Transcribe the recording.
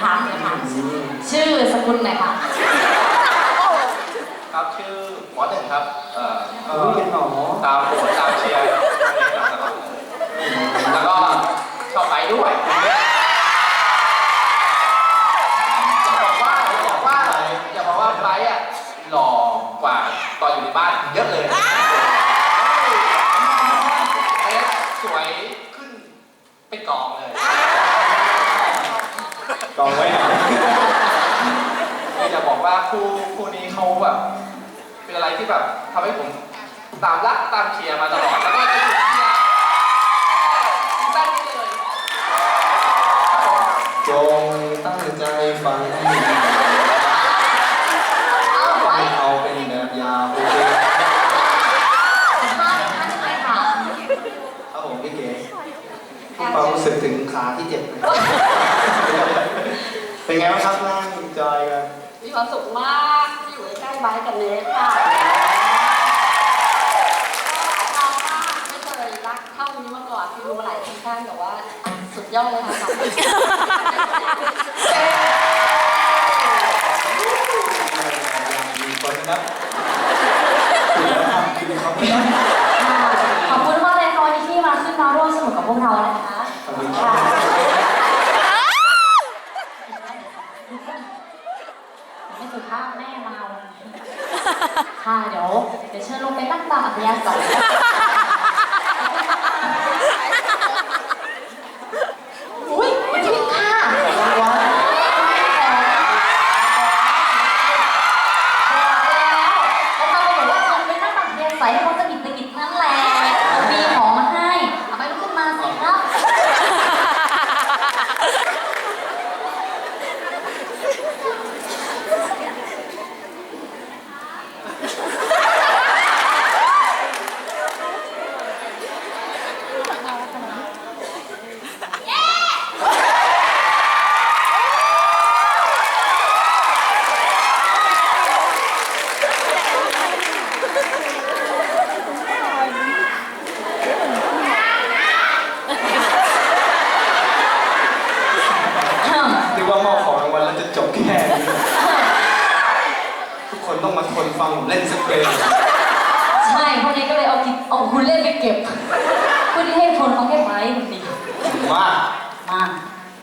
ถามเดี๋ยวถามชื่อสกุลไหนอยคะครับชื่อหมอหนึ่งครับ เอ่อก็อุ้ยเป็นหมอตามโปรดตามเชียร์มาตลอดแล้วก็ชอบไปด้วยจะบอกว่าจะบอกว่าจะบอกว่าไบร์ทอะหล่อกว่าตอนอยู่ในบ้านเยอะเลยไอ้สวยขึ้นเป็นกองเลย กองไว้หนคือจะบอกว่าคู่คู่นี้เขาแบบเป็นอะไรที่แบบทำให้ผมตามรักตามเชียร์มาตลอดแล้วก็จะหยุดเชียร์ซีซั่นนี้เลยจงตั้งใจฟังเอ้าไว้ให้เอาเป็นแบบยางโอเคสัมภาษณ์ท่านไหนค่ะครับผมพี่เก๋ความรู้สึกถึงขาที่เจ็บไหมเป็น ไงบ้างครับนั่งจอยกันมีความสุขมากที่อยู่ใกล้ๆไบร์ทกับเนสค่ะเราว่าไม่เคยรักเท่านี้มาก่อนคือดูมาหลายซีซั่นแต่ว่าสุดยอดเลยค่ะมีคนนะครับคุณครับคุณครับขอบคุณมากเลยค่ะวันนี้ที่มาขึ้นมาร่วมสนุกกับพวกเรานะคะ ขอบคุณครับ ไม่สุภาพแม่เราค่ะเดี๋ยวเดี๋ยวเชิญลงไปตั้งตาอัธยาศัยจริงค่ะ รางวัล แล้วเขาก็บอกว่าเชิญไปนั่งตักเบียร์ใส่ให้เขาสะกิดสะกิดนั่นแหละมีของมาให้เอาไปลุกขึ้นมาสิครับ นึกว่ามอบของราง วันแล้วจะจบแค่นี้ทุกคนต้องมาทนฟังผมเล่นสเปรย์ใช่พวกนี้ก็เลยเอากิเอาคุณเล่นไปเก็บ